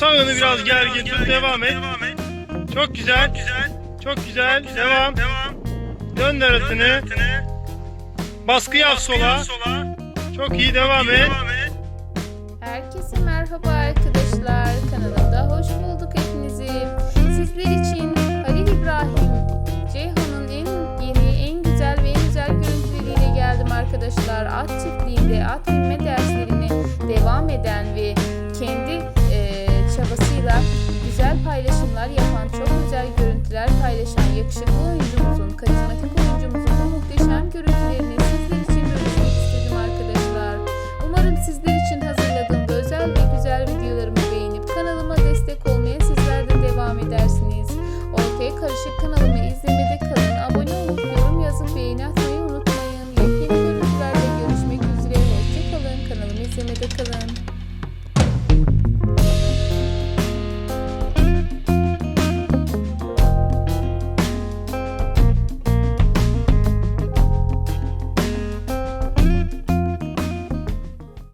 Sağını biraz gergin tut. Devam et. Çok güzel. Çok güzel. Devam. Dönder atını. Baskı yap sola. Çok iyi devam et. Herkese merhaba arkadaşlar. Kanalımda hoş bulduk hepinizi. Sizler için Halil İbrahim Ceyhan'ın en yeni, en güzel ve en güzel görüntüleriyle geldim arkadaşlar. At çiftliğinde at binme derslerine devam eden ve güzel paylaşımlar yapan, çok güzel görüntüler paylaşan yakışıklı oyuncumuzun, karizmatik oyuncumuzun bu muhteşem görüntülerini sizler için görüşmek istedim arkadaşlar. Umarım sizler için hazırladığım özel ve güzel videolarımı beğenip kanalıma destek olmaya sizler de devam edersiniz. Ortaya Karışık kanalımı izlemede kalın, abone olup yorum yazıp beğeni atmayı unutmayın. Yepyeni görüntülerde görüşmek üzere, hoşçakalın, kanalımı izlemede kalın.